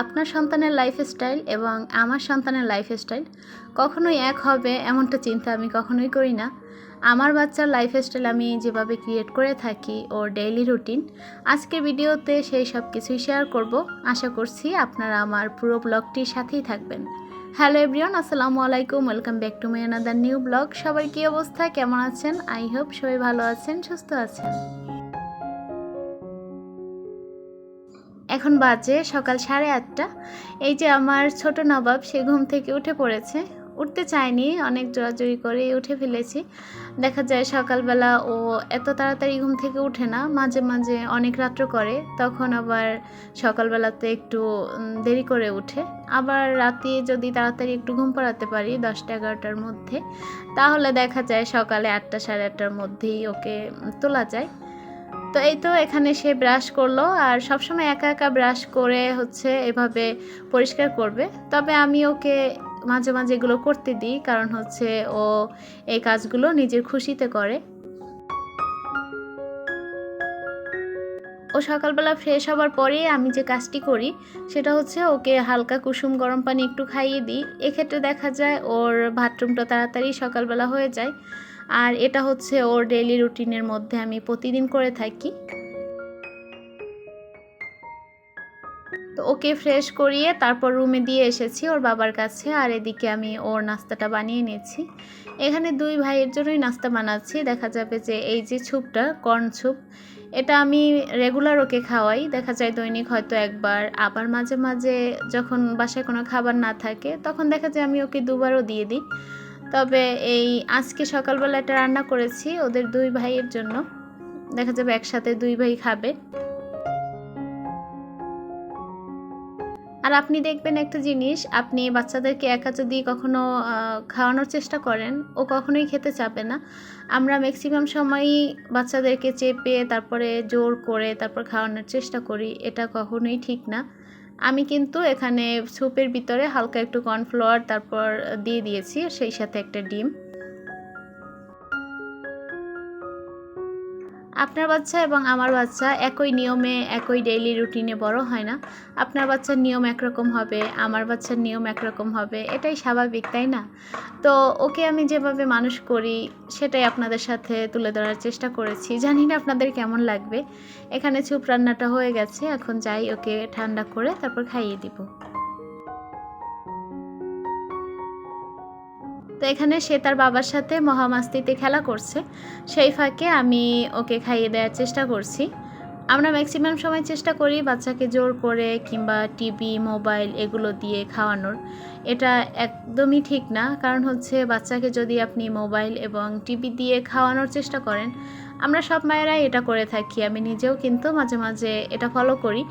আপনার সন্তানের লাইফস্টাইল এবং আমার সন্তানের লাইফস্টাইল কখনোই এক হবে এমনটা চিন্তা আমি কখনোই করি না। আমার বাচ্চার লাইফস্টাইল আমি যেভাবে ক্রিয়েট করে থাকি, ওর ডেইলি রুটিন আজকের ভিডিওতে সেই সব কিছুই শেয়ার করব। আশা করছি আপনারা আমার পুরো ব্লগটির সাথেই থাকবেন। হ্যালো এভরিওয়ান আসসালামু আলাইকুম welcome back to my another new blog সবার কী অবস্থা? কেমন আছেন? আই হোপ সবাই ভালো আছেন, সুস্থ আছেন। এখন বাজে সকাল সাড়ে আটটা। এই যে আমার ছোট নবাব, সে ঘুম থেকে উঠে পড়েছে। উঠতে চায়নি, অনেক জোরাজুরি করে উঠে ফেলেছি। দেখা যায় সকালবেলা ও এত তাড়াতাড়ি ঘুম থেকে উঠে না, মাঝে মাঝে অনেক রাত্র করে, তখন আবার সকালবেলাতে একটু দেরি করে উঠে। আবার রাতে যদি তাড়াতাড়ি একটু ঘুম পড়াতে পারি দশটা এগারোটার মধ্যে, তাহলে দেখা যায় সকালে আটটা সাড়ে আটটার মধ্যেই ওকে তোলা যায়। তো এই তো এখানে সে ব্রাশ করল আর সবসময় একা একা ব্রাশ করে হচ্ছে এভাবে পরিষ্কার করবে। তবে আমি ওকে মাঝে মাঝে এগুলো করতে দিই কারণ হচ্ছে ও এই কাজগুলো নিজের খুশিতে করে। ও সকালবেলা ফ্রেশ হওয়ার পরে আমি যে কাজটি করি সেটা হচ্ছে ওকে হালকা কুসুম গরম পানি একটু খাইয়ে দিই। এক্ষেত্রে দেখা যায় ওর বাথরুমটা তাড়াতাড়ি সকালবেলা হয়ে যায়। আর এটা হচ্ছে ওর ডেইলি রুটিনের মধ্যে আমি প্রতিদিন করে থাকি। তো ওকে ফ্রেশ করিয়ে তারপর রুমে দিয়ে এসেছি ওর বাবার কাছে আর এদিকে আমি ওর নাস্তাটা বানিয়ে নিয়েছি। এখানে দুই ভাইয়ের জন্যই নাস্তা বানাচ্ছি। দেখা যাবে যে এই যে ছুপটা কর্ন ছুপ, এটা আমি রেগুলার ওকে খাওয়াই। দেখা যায় দৈনিক হয়তো একবার, আবার মাঝে মাঝে যখন বাসায় কোনো খাবার না থাকে, তখন দেখা যায় আমি ওকে দুবারও দিয়ে দিই। তবে এই আজকে সকালবেলা একটা রান্না করেছি ওদের দুই ভাইয়ের জন্য। দেখা যাবে একসাথে দুই ভাই খাবে। আর আপনি দেখবেন একটা জিনিস, আপনি বাচ্চাদেরকে একা যদি কখনো খাওয়ানোর চেষ্টা করেন, ও কখনোই খেতে চাবে না। আমরা ম্যাক্সিমাম সময়ই বাচ্চাদেরকে চেপে, তারপরে জোর করে তারপর খাওয়ানোর চেষ্টা করি, এটা কখনোই ঠিক না। আমি কিন্তু এখানে স্যুপের ভিতরে হালকা একটু কর্নফ্লাওয়ার তারপর দিয়ে দিয়েছি, সেই সাথে একটা ডিম। আপনার বাচ্চা এবং আমার বাচ্চা একই নিয়মে, একই ডেইলি রুটিনে বড় হয় না। আপনার বাচ্চার নিয়ম একরকম হবে, আমার বাচ্চার নিয়ম একরকম হবে, এটাই স্বাভাবিক, তাই না? তো ওকে আমি যেভাবে মানুষ করি, সেটাই আপনাদের সাথে তুলে ধরার চেষ্টা করেছি। জানি না আপনাদের কেমন লাগবে। এখানে চুপ রান্নাটা হয়ে গেছে, এখন যাই ওকে ঠান্ডা করে তারপর খাইয়ে দিব। তো এখানে সে তার বাবার সাথে মহামাস্তিতে খেলা করছে। সেই ফাঁকে আমি ওকে খাইয়ে দেওয়ার চেষ্টা করছি। আমরা ম্যাক্সিমাম সময় চেষ্টা করি বাচ্চাকে জোর করে কিংবা টিভি, মোবাইল এগুলো দিয়ে খাওয়ানোর। এটা একদমই ঠিক না। কারণ হচ্ছে বাচ্চাকে যদি আপনি মোবাইল এবং টিভি দিয়ে খাওয়ানোর চেষ্টা করেন আমরা সব মায়েরাই এটা করে থাকি, আমি নিজেও কিন্তু মাঝে মাঝে এটা ফলো করি।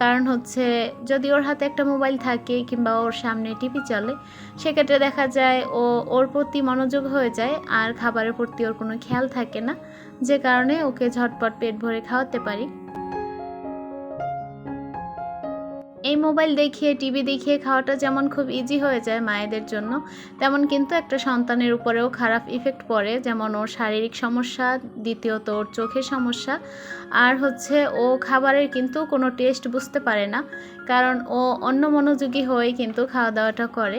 কারণ হচ্ছে যদি ওর হাতে একটা মোবাইল থাকে কিংবা ওর সামনে টিভি চলে, সেক্ষেত্রে দেখা যায় ও, ওর প্রতি মনোযোগ হয়ে যায় আর খাবারের প্রতি ওর কোনো খেয়াল থাকে না, যে কারণে ওকে ঝটপট পেট ভরে খাওয়াতে পারি। এই মোবাইল দেখিয়ে, টিভি দেখিয়ে খাওয়াটা যেমন খুব ইজি হয়ে যায় মায়েদের জন্য, তেমন কিন্তু একটা সন্তানের উপরেও খারাপ ইফেক্ট পড়ে। যেমন ওর শারীরিক সমস্যা, দ্বিতীয়ত ওর চোখের সমস্যা। আর হচ্ছে ও খাবারের কিন্তু কোনো টেস্ট বুঝতে পারে না, কারণ ও অন্য মনোযোগী হয়ে কিন্তু খাওয়া দাওয়াটা করে।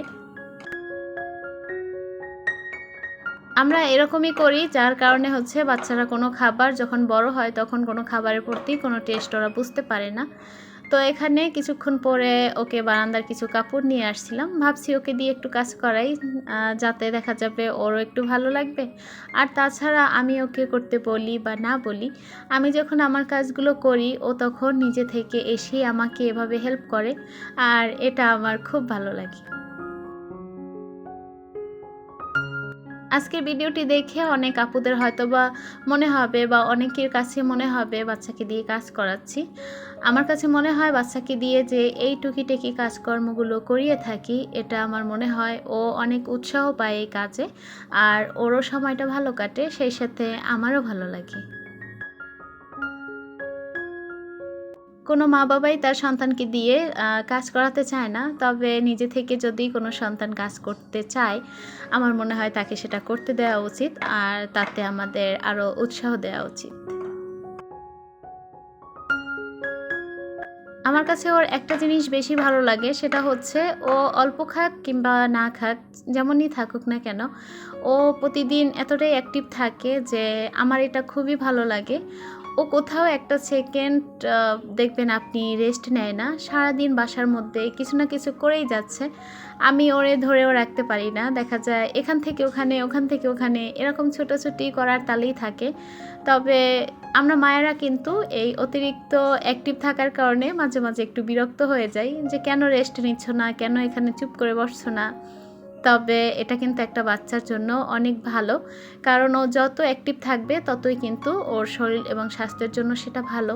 আমরা এরকমই করি, যার কারণে হচ্ছে বাচ্চারা কোনো খাবার যখন বড় হয়, তখন কোনো খাবারের প্রতি কোনো টেস্ট ওরা বুঝতে পারে না। তো এখানে কিছুক্ষণ পরে ওকে বারান্দার কিছু কাপড় নিয়ে আসছিলাম। ভাবছি ওকে দিয়ে একটু কাজ করাই যাতে দেখা যাবে ওরও একটু ভালো লাগবে। আর তাছাড়া আমি ওকে করতে বলি বা না বলি, আমি যখন আমার কাজগুলো করি, ও তখন নিজে থেকে এসেই আমাকে এভাবে হেল্প করে। আর এটা আমার খুব ভালো লাগে। আজকের ভিডিওটি দেখে অনেক আপুদের হয়তো বা মনে হবে বা অনেকের কাছে মনে হবে বাচ্চাকে দিয়ে কাজ করাচ্ছি। আমার কাছে মনে হয় বাচ্চাকে দিয়ে যে এই টুকিটাকি কাজকর্মগুলো করিয়ে থাকি, এটা আমার মনে হয় ও অনেক উৎসাহ পায় এই কাজে। আর ওরও সময়টা ভালো কাটে, সেই সাথে আমারও ভালো লাগে। কোনো মা বাবাই তার সন্তানকে দিয়ে কাজ করাতে চায় না। তবে নিজে থেকে যদি কোনো সন্তান কাজ করতে চায়, আমার মনে হয় তাকে সেটা করতে দেওয়া উচিত। আর তাতে আমাদের আরও উৎসাহ দেওয়া উচিত। আমার কাছে ওর একটা জিনিস বেশি ভালো লাগে, সেটা হচ্ছে ও অল্প খাক কিংবা না খাক, যেমনই থাকুক না কেন, ও প্রতিদিন এতটাই অ্যাক্টিভ থাকে যে আমার এটা খুবই ভালো লাগে। ও কোথাও একটা সেকেন্ড দেখবেন আপনি রেস্ট নেয় না। সারাদিন বাসার মধ্যে কিছু না কিছু করেই যাচ্ছে। আমি ওরে ধরেও রাখতে পারি না। দেখা যায় এখান থেকে ওখানে, ওখান থেকে ওখানে এরকম ছোটাছুটি করার তালেই থাকে। তবে আমরা মায়েরা কিন্তু এই অতিরিক্ত অ্যাক্টিভ থাকার কারণে মাঝে মাঝে একটু বিরক্ত হয়ে যাই যে কেন রেস্ট নিচ্ছ না? কেন এখানে চুপ করে বসছো না? তবে এটা কিন্তু একটা বাচ্চার জন্য অনেক ভালো। কারণ ও যত অ্যাক্টিভ থাকবে, ততই কিন্তু ওর শরীর এবং স্বাস্থ্যের জন্য সেটা ভালো।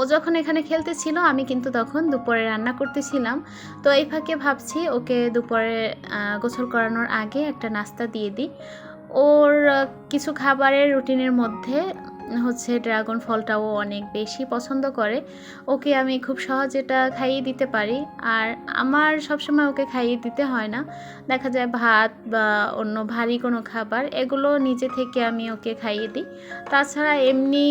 ও যখন এখানে খেলতেছিল, আমি কিন্তু তখন দুপুরে রান্না করতেছিলাম। তো এই ফাঁকে ভাবছি, ওকে দুপুরে গোসল করানোর আগে একটা নাস্তা দিয়ে দিই। ওর কিছু খাবারের রুটিনের মধ্যে হচ্ছে ড্রাগন ফলটাও অনেক বেশি পছন্দ করে। ওকে আমি খুব সহজ এটা খাইয়ে দিতে পারি। আর আমার সবসময় ওকে খাইয়ে দিতে হয় না। দেখা যায় ভাত বা অন্য ভারী কোনো খাবার, এগুলো নিজে থেকে আমি ওকে খাইয়ে দিই। তাছাড়া এমনি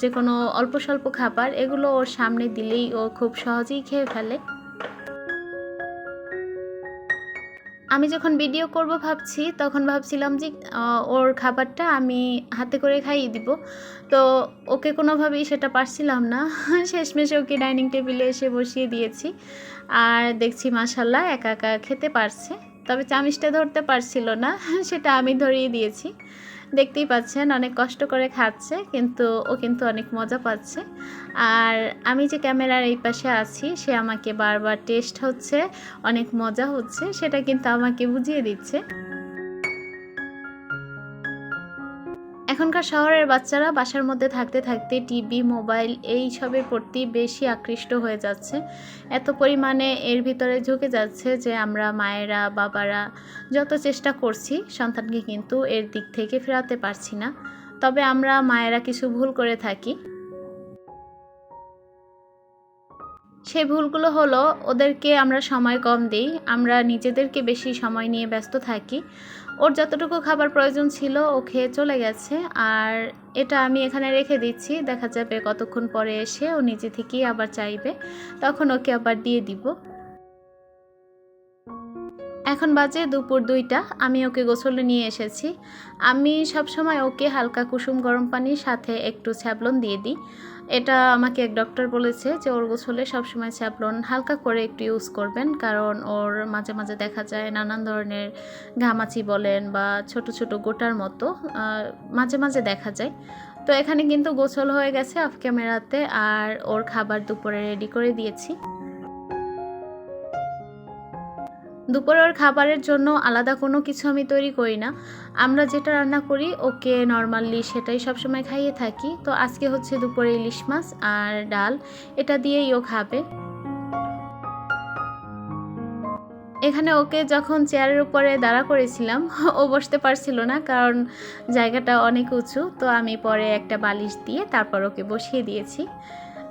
যে কোনো অল্প স্বল্প খাবার, এগুলো ওর সামনে দিলেই ও খুব সহজেই খেয়ে ফেলে। আমি যখন ভিডিও করব ভাবছি, তখন ভাবছিলাম যে ওর খাবারটা আমি হাতে করে খাইয়ে দিব। তো ওকে কোনোভাবেই সেটা পারছিলাম না। শেষমেশে ওকে ডাইনিং টেবিলে এসে বসিয়ে দিয়েছি। আর দেখছি মাসাল্লাহ একা একা খেতে পারছে। তবে চামিচটা ধরতে পারছিল না। সেটা আমি ধরিয়ে দিয়েছি। দেখতেই পাচ্ছেন, অনেক কষ্ট করে খাচ্ছে, কিন্তু ও কিন্তু অনেক মজা পাচ্ছে। আর আমি যে ক্যামেরার এই পাশে আছি, সে আমাকে বারবার টেস্ট হচ্ছে, অনেক মজা হচ্ছে, সেটা কিন্তু আমাকে বুঝিয়ে দিচ্ছে। এখনকার শহরের বাচ্চারা বাসার মধ্যে থাকতে থাকতে টিভি, মোবাইল এই সবের প্রতি বেশি আকৃষ্ট হয়ে যাচ্ছে। এত পরিমাণে এর ভিতরে ঝুঁকে যাচ্ছে যে আমরা মায়েরা, বাবারা যত চেষ্টা করছি সন্তানকে কিন্তু এর দিক থেকে ফেরাতে পারছি না। তবে আমরা মায়েরা কিছু ভুল করে থাকি। সেই ভুলগুলো হলো ওদেরকে আমরা সময় কম দিই, আমরা নিজেদেরকে বেশি সময় নিয়ে ব্যস্ত থাকি। ওর যতটুকু খাবার প্রয়োজন ছিল ও খেয়ে চলে গেছে, আর এটা আমি এখানে রেখে দিচ্ছি। দেখা যাবে কতক্ষণ পরে এসে ও নিজে থেকেই আবার চাইবে। তখন ওকে আবার দিয়ে দিব। এখন বাজে দুপুর দুইটা, আমি ওকে গোসলে নিয়ে এসেছি। আমি সবসময় ওকে হালকা কুসুম গরম পানির সাথে একটু স্যাবলন দিয়ে দিই। এটা আমাকে এক ডক্টর বলেছে যে ওর গোসলে সবসময় স্যাপলন হালকা করে একটু ইউজ করবেন। কারণ ওর মাঝে মাঝে দেখা যায় নানান ধরনের ঘামাচি বলেন বা ছোট ছোট গোটার মতো মাঝে মাঝে দেখা যায়। তো এখানে কিন্তু গোসল হয়ে গেছে অফ ক্যামেরাতে আর ওর খাবার দুপুরে রেডি করে দিয়েছি। দুপুরের খাবারের জন্য আলাদা কোনো কিছু আমি তৈরি করি না। আমরা যেটা রান্না করি, ওকে নর্মালি সেটাই সবসময় খাইয়ে থাকি। তো আজকে হচ্ছে দুপুরে ইলিশ মাছ আর ডাল, এটা দিয়েই ও খাবে। এখানে ওকে যখন চেয়ারের উপরে দাঁড়া করেছিলাম, ও বসতে পারছিল না কারণ জায়গাটা অনেক উঁচু। তো আমি পরে একটা বালিশ দিয়ে তারপর ওকে বসিয়ে দিয়েছি।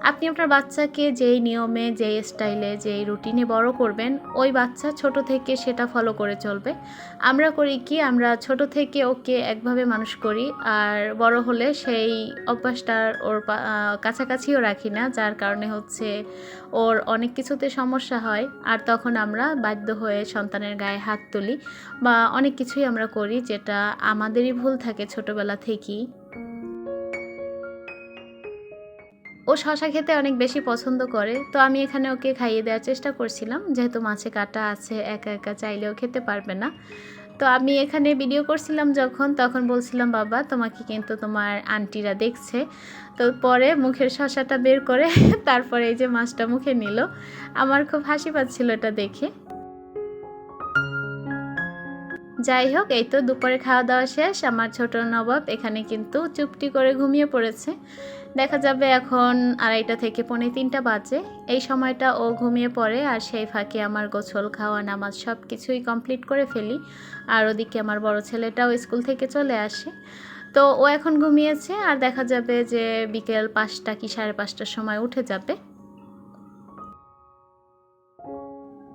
আপনি আপনার বাচ্চাকে যেই নিয়মে, যেই স্টাইলে যেই রুটিনে বড় করবেন, ওই বাচ্চা ছোট থেকে সেটা ফলো করে চলবে। আমরা করি কি, আমরা ছোট থেকে ওকে একভাবে মানুষ করি, আর বড় হলে সেই অভ্যাসটার ওর কাছাকাছিও রাখি না, যার কারণে হচ্ছে ওর অনেক কিছুতে সমস্যা হয়। আর তখন আমরা বাধ্য হয়ে সন্তানের গায়ে হাত তুলি, বা অনেক কিছুই আমরা করি যেটা আমাদেরই ভুল থাকে ছোটবেলা থেকেই। ও শশা খেতে অনেক বেশি পছন্দ করে। তো আমি এখানে ওকে খাইয়ে দেওয়ার চেষ্টা করছিলাম। যেহেতু মাছে কাটা আছে, একা একা চাইলেও খেতে পারবে না। তো আমি এখানে ভিডিও করছিলাম যখন, তখন বলছিলাম, বাবা, তোমাকে কিন্তু তোমার আন্টিরা দেখছে। তো পরে মুখের শশাটা বের করে তারপরে এই যে মাছটা মুখে নিল। আমার খুব হাসি পাচ্ছিল এটা দেখে। যাই হোক, এই তো দুপুরে খাওয়া দাওয়া শেষ। আমার ছোট নবাব এখানে কিন্তু চুপটি করে ঘুমিয়ে পড়েছে। দেখা যাবে এখন আড়াইটা থেকে পৌনে তিনটা বাজে। এই সময়টা ও ঘুমিয়ে পড়ে আর সেই ফাঁকে আমার গোছল খাওয়া, নামাজ সব কিছুই কমপ্লিট করে ফেলি। আর ওদিকে আমার বড় ছেলেটাও স্কুল থেকে চলে আসে। তো ও এখন ঘুমিয়েছে আর দেখা যাবে যে বিকেল পাঁচটা কি সাড়ে পাঁচটার সময় উঠে যাবে।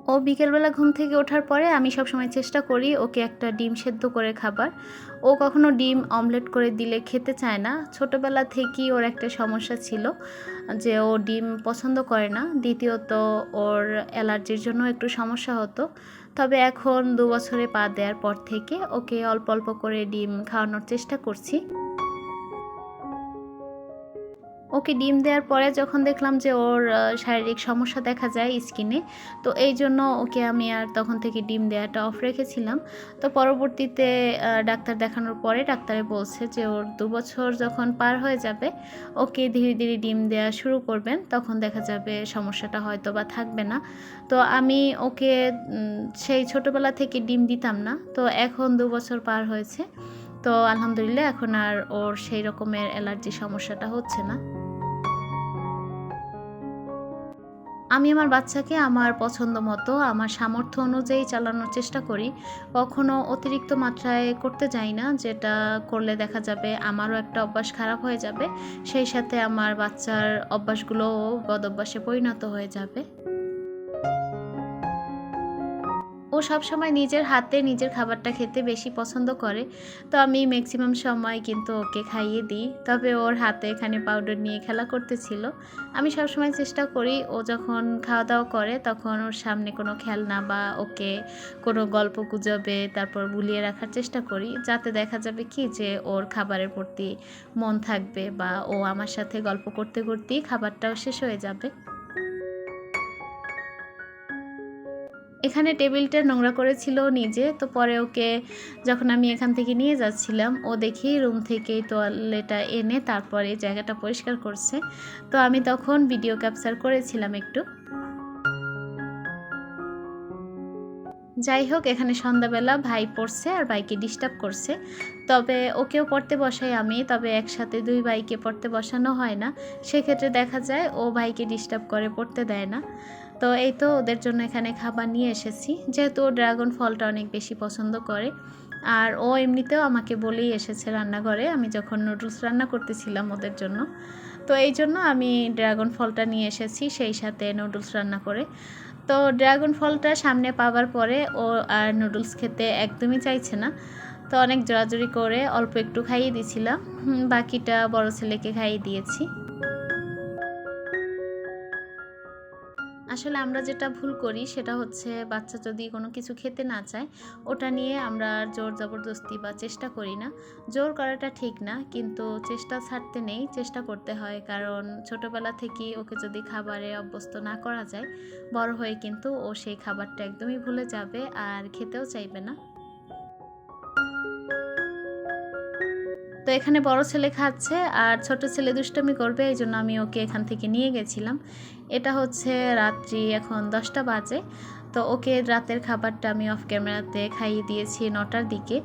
ও বিকেলবেলা ঘুম থেকে ওঠার পরে আমি সবসময় চেষ্টা করি ওকে একটা ডিম সেদ্ধ করে খাবার। ও কখনো ডিম অমলেট করে দিলে খেতে চায় না। ছোটোবেলা থেকেই ওর একটা সমস্যা ছিল যে ও ডিম পছন্দ করে না। দ্বিতীয়ত ওর অ্যালার্জির জন্য একটু সমস্যা হতো। তবে এখন দু বছরে পা দেওয়ার পর থেকে ওকে অল্প অল্প করে ডিম খাওয়ানোর চেষ্টা করছি। ওকে ডিম দেওয়ার পরে যখন দেখলাম যে ওর শারীরিক সমস্যা দেখা যায় স্কিনে, তো এই জন্য ওকে আমি আর তখন থেকে ডিম দেওয়াটা অফ রেখেছিলাম। তো পরবর্তীতে ডাক্তার দেখানোর পরে ডাক্তারে বলছে যে ওর দু বছর যখন পার হয়ে যাবে, ওকে ধীরে ধীরে ডিম দেওয়া শুরু করবেন, তখন দেখা যাবে সমস্যাটা হয়তো বা থাকবে না। তো আমি ওকে সেই ছোটোবেলা থেকে ডিম দিতাম না, তো এখন দু বছর পার হয়েছে। তো আলহামদুলিল্লাহ এখন আর ওর সেই রকমের অ্যালার্জি সমস্যাটা হচ্ছে না। আমি আমার বাচ্চাকে আমার পছন্দ মতো, আমার সামর্থ্য অনুযায়ী চালানোর চেষ্টা করি। কখনো অতিরিক্ত মাত্রায় করতে যাই না, যেটা করলে দেখা যাবে আমারও একটা অভ্যাস খারাপ হয়ে যাবে, সেই সাথে আমার বাচ্চার অভ্যাসগুলোও বদ অভ্যাসে পরিণত হয়ে যাবে। ও সবসময় নিজের হাতে নিজের খাবারটা খেতে বেশি পছন্দ করে। তো আমি ম্যাক্সিমাম সময় কিন্তু ওকে খাইয়ে দিই। তবে ওর হাতে এখানে পাউডার নিয়ে খেলা করতেছিল। আমি সবসময় চেষ্টা করি, ও যখন খাওয়া দাওয়া করে তখন ওর সামনে কোনো খেলনা বা ওকে কোনো গল্প গুজবে, তারপর বুলিয়ে রাখার চেষ্টা করি। যাতে দেখা যাবে কি যে ওর খাবারের প্রতি মন থাকবে বা ও আমার সাথে গল্প করতে করতেই খাবারটাও শেষ হয়ে যাবে। এখানে টেবিলটা নোংরা করেছিল নিজে, তো পরে ওকে যখন আমি এখান থেকে নিয়ে যাচ্ছিলাম, ও দেখি রুম থেকে তোয়ালেটা এনে তারপরে জায়গাটা পরিষ্কার করছে। তো আমি তখন ভিডিও ক্যাপচার করেছিলাম একটু। যাই হোক এখানে সন্ধ্যাবেলা ভাই পড়ছে আর ভাইকে ডিস্টার্ব করছে। তবে ওকেও পড়তে বসাই আমি, তবে একসাথে দুই ভাইকে পড়তে বসানো হয় না। সেক্ষেত্রে দেখা যায় ও ভাইকে ডিস্টার্ব করে, পড়তে দেয় না। তো এই তো ওদের জন্য এখানে খাবার নিয়ে এসেছি। যেহেতু ও ড্রাগন ফলটা অনেক বেশি পছন্দ করে। আর ও এমনিতেও আমাকে বলেই এসেছে রান্নাঘরে, আমি যখন নুডলস রান্না করতেছিলাম ওদের জন্য। তো এই জন্য আমি ড্রাগন ফলটা নিয়ে এসেছি, সেই সাথে নুডলস রান্না করে। তো ড্রাগন ফলটা সামনে পাওয়ার পরে ও আর নুডলস খেতে একদমই চাইছে না। তো অনেক জোরাজুরি করে অল্প একটু খাইয়ে দিয়েছিলাম বাকিটা বড় ছেলেকে খাইয়ে দিয়েছি। আসলে আমরা যেটা ভুল করি সেটা হচ্ছে বাচ্চা যদি কোনো কিছু খেতে না চায়, ওটা নিয়ে আমরা জোর জবরদস্তি বা চেষ্টা করি না। জোর করাটা ঠিক না, কিন্তু চেষ্টা ছাড়তে নেই, চেষ্টা করতে হয়। কারণ ছোটবেলা থেকেই ওকে যদি খাবারে অভ্যস্ত না করা যায়, বড় হয়ে কিন্তু ও সেই খাবারটা একদমই ভুলে যাবে আর খেতেও চাইবে না। তো এখানে বড় ছেলে খাচ্ছে আর ছোট ছেলে দুষ্টমি করবে, এই জন্য আমি ওকে এখান থেকে নিয়ে গেছিলাম। এটা হচ্ছে রাত্রি এখন দশটা বাজে। তো ওকে রাতের খাবারটা আমি অফ ক্যামেরাতে খাইয়ে দিয়েছি নটার দিকে।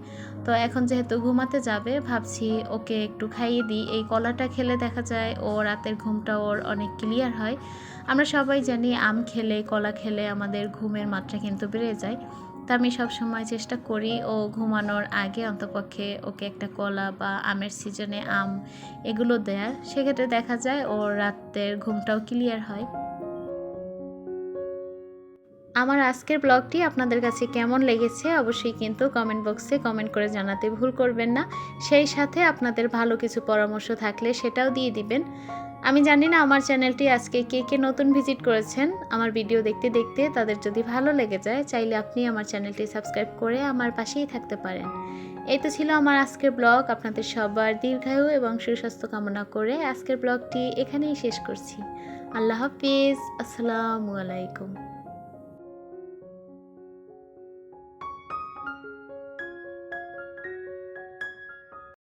তো এখন যেহেতু ঘুমাতে যাবে, ভাবছি ওকে একটু খাইয়ে দিই। এই কলাটা খেলে দেখা যায় ও রাতের ঘুমটা ওর অনেক ক্লিয়ার হয়। আমরা সবাই জানি আম খেলে, কলা খেলে আমাদের ঘুমের মাত্রা কিন্তু বেড়ে যায়। তা আমি সবসময় চেষ্টা করি ও ঘুমানোর আগে অন্তপক্ষে ওকে একটা কলা বা আমের সিজনে আম এগুলো দেয়ার। সেক্ষেত্রে দেখা যায় ও রাতের ঘুমটাও ক্লিয়ার হয়। আমার আজকের ব্লগটি আপনাদের কাছে কেমন লেগেছে অবশ্যই কিন্তু কমেন্ট বক্সে কমেন্ট করে জানাতে ভুল করবেন না। সেই সাথে আপনাদের ভালো কিছু পরামর্শ থাকলে সেটাও দিয়ে দিবেন। আমি জানি না আমার চ্যানেলটি আজকে কে কে নতুন ভিজিট করেছেন। আমার ভিডিও দেখতে দেখতে তাদের যদি ভালো লেগে যায়, চাইলে আপনি আমার চ্যানেলটি সাবস্ক্রাইব করে আমার পাশেই থাকতে পারেন। এই তো ছিল আমার আজকের ব্লগ। আপনাদের সবার দীর্ঘায়ু এবং সুস্বাস্থ্য কামনা করে আজকের ব্লগটি এখানেই শেষ করছি। আল্লাহ হাফিজ। আসসালামু আলাইকুম।